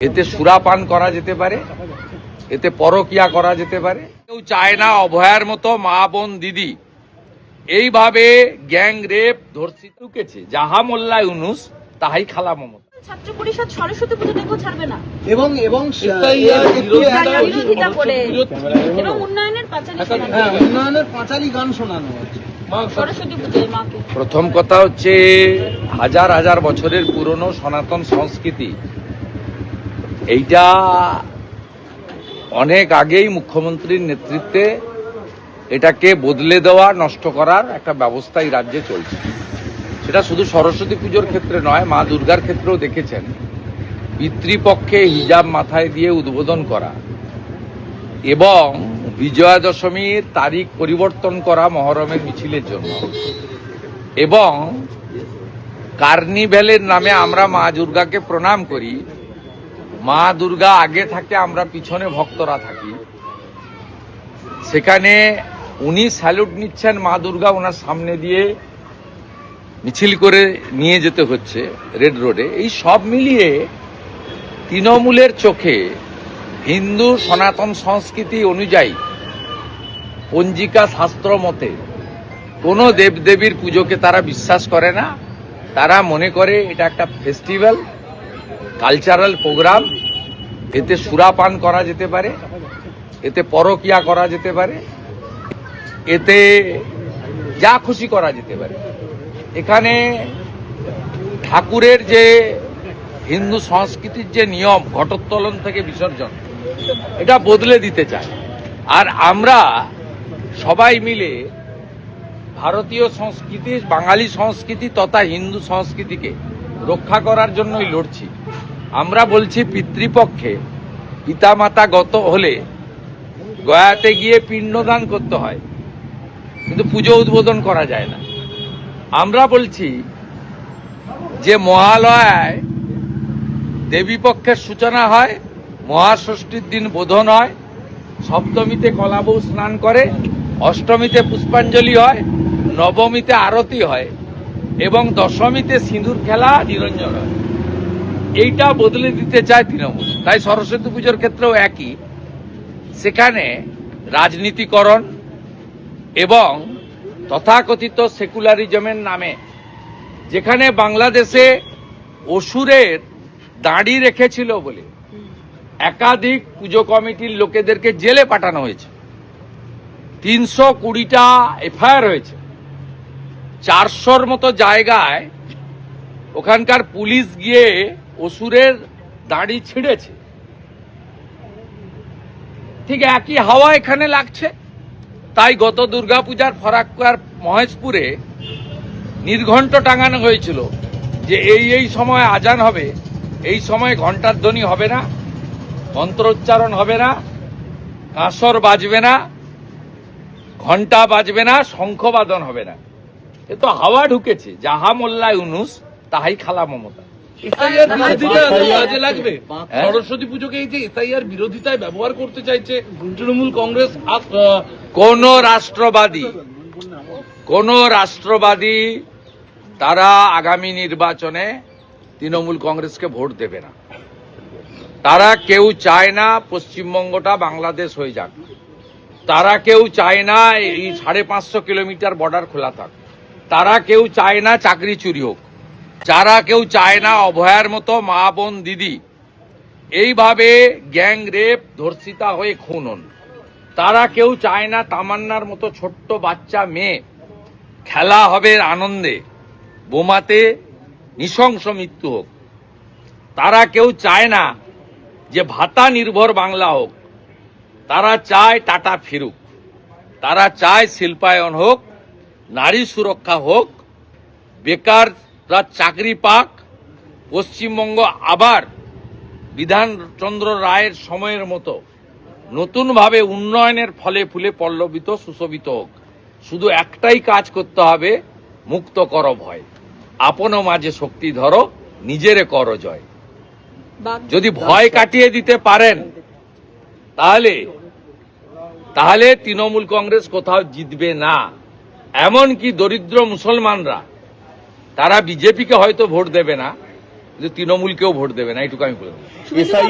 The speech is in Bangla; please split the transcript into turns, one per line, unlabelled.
এতে সুরাপান করা যেতে পারে এতে পরকিয়া করা যেতে পারে। কেউ চায় না অভয়ার মতো মা বোন দিদি। এইভাবে গ্যাং রেপ ধর্ষিত ঢুকেছে যাহা মোল্লা ইউনুস তাহাই খালা মমতা।
ছাত্র পরিষদ সরস্বতী পুজোটাকেও ছাড়বে না।
এবং এবং
SIR
একটু
জাতীয় বিরোধিতা করে এবং উন্নয়নের পাঁচালী
হ্যাঁ, উন্নয়নের পাঁচালি গান শোনানো
প্রথম কথা হচ্ছে হাজার হাজার বছরের পুরনো সনাতন সংস্কৃতি। এইটা অনেক আগেই মুখ্যমন্ত্রীর নেতৃত্বে এটাকে বদলে দেওয়া, নষ্ট করার একটা ব্যবস্থা এই রাজ্যে চলছে। সেটা শুধু সরস্বতী পুজোর ক্ষেত্রে নয়, মা দুর্গার ক্ষেত্রেও দেখেছেন। পিতৃপক্ষে হিজাব মাথায় দিয়ে উদ্বোধন করা এবং বিজয়া দশমীর তারিখ পরিবর্তন করা মহরমের মিছিলের জন্য। এবং কার্নিভ্যালের নামে আমরা মা দুর্গাকে প্রণাম করি। মা দুর্গা আগে থাকে, আমরা পিছনে ভক্তরা থাকি। সেখানে উনি স্যালুট নিচ্ছেন মা দুর্গা ওনার সামনে দিয়ে মিছিল করে নিয়ে যেতে হচ্ছে রেড রোডে। এই সব মিলিয়ে তৃণমূলের চোখে হিন্দু সনাতন সংস্কৃতি অনুযায়ী পঞ্জিকা শাস্ত্র মতে কোনো দেবদেবীর পুজোকে তারা বিশ্বাস করে না। তারা মনে করে এটা একটা ফেস্টিভ্যাল কালচারাল প্রোগ্রাম এতে সুরাপান করা যেতে পারে, এতে পরকিয়া করা যেতে পারে, এতে যা খুশি করা যেতে পারে। এখানে ঠাকুরের যে হিন্দু সংস্কৃতির যে নিয়ম, ঘটোত্তোলন থেকে বিসর্জন, এটা বদলে দিতে চায়। আর আমরা সবাই মিলে ভারতীয় সংস্কৃতি, বাঙালি সংস্কৃতি তথা হিন্দু সংস্কৃতিকে রক্ষা করার জন্যই লড়ছি। আমরা বলছি পিতৃপক্ষে পিতামাতা গত হলে গয়াতে গিয়ে পিণ্ডদান করতে হয়, কিন্তু পুজো উদ্বোধন করা যায় না। আমরা বলছি যে মহালয়ায় দেবী পক্ষের সূচনা হয়, মহাষষ্ঠীর দিন বোধন হয়, সপ্তমীতে কলাবউ স্নান করে, অষ্টমীতে পুষ্পাঞ্জলি হয়, নবমীতে আরতি হয়। এবং দশমীতে সিঁদুর খেলা নিরঞ্জন এইটা বদলে দিতে চায় তৃণমূল। তাই সরস্বতী পুজোর ক্ষেত্রেও একই। সেখানে রাজনীতিকরণ এবং তথাকথিত সেকুলারিজমের নামে, যেখানে বাংলাদেশে অসুরের দাঁড়ি রেখেছিল বলে একাধিক পুজো কমিটির লোকেদেরকে জেলে পাঠানো হয়েছে। তিনশো কুড়িটা এফআইআর হয়েছে। চারশোর মতো জায়গায় ওখানকার পুলিশ গিয়ে অসুরের দাড়ি ছিঁড়েছে। ঠিক একই হাওয়া এখানে লাগছে। তাই গত দুর্গাপূজার ফরাক্কার মহেশপুরে নির্ঘণ্ট টাঙানো হয়েছিল যে এই এই সময় আজান হবে, এই সময় ঘণ্টার ধ্বনি হবে না, মন্ত্রোচ্চারণ হবে না, কাঁসর বাজবে না ঘণ্টা বাজবে না, শঙ্খবাদন হবে না। এ তো হাওয়া ঢুকেছে যাহা মোল্লা ইউনুস তাহাই খালা মমতা।
কাজে লাগবে।
হ্যাঁ?
সরস্বতী পুজোকে এই যে এসআইআর বিরোধিতায় ব্যবহার করতে চাইছে তৃণমূল কংগ্রেস
কোন রাষ্ট্রবাদী কোন রাষ্ট্রবাদী তারা আগামী নির্বাচনে তৃণমূল কংগ্রেসকে ভোট দেবে না। তারা কেউ চায় না পশ্চিমবঙ্গটা বাংলাদেশ হয়ে যাক। তারা কেউ চায় না এই সাড়ে পাঁচশো কিলোমিটার বর্ডার খোলা থাক। তারা কেউ চায় না চাকরি চুরি হোক। যারা কেউ চায় না অভয়ার মতো মা, বোন, দিদি। এইভাবে গ্যাং রেপ ধর্ষিতা হয়ে খুন হন। তারা কেউ চায় না তামান্নার মতো ছোট্ট বাচ্চা মেয়ে। খেলা হবে আনন্দে। বোমাতে নৃশংস মৃত্যু হোক। তারা কেউ চায় না যে ভাতা নির্ভর বাংলা হোক। তারা চায় টাটা ফিরুক। তারা চায় শিল্পায়ন হোক। নারী সুরক্ষা হোক বেকাররা চাকরি পাক, পশ্চিমবঙ্গ আবার বিধানচন্দ্র রায়ের সময়ের মতো নতুনভাবে উন্নয়নের ফলে ফুলে পল্লবিত, সুশোভিত হোক। শুধু একটাই কাজ করতে হবে, মুক্ত কর ভয়। আপন মাঝে শক্তি ধরো, নিজেরে কর জয়। যদি ভয় কাটিয়ে দিতে পারেন, তাহলে তাহলে তৃণমূল কংগ্রেস কোথাও জিতবে না। এমনকি দরিদ্র মুসলমানরা, তারা বিজেপিকে হয়তো ভোট দেবে না যে তৃণমূলকেও ভোট দেবে না এটুকু আমি বলে দিই।
SIR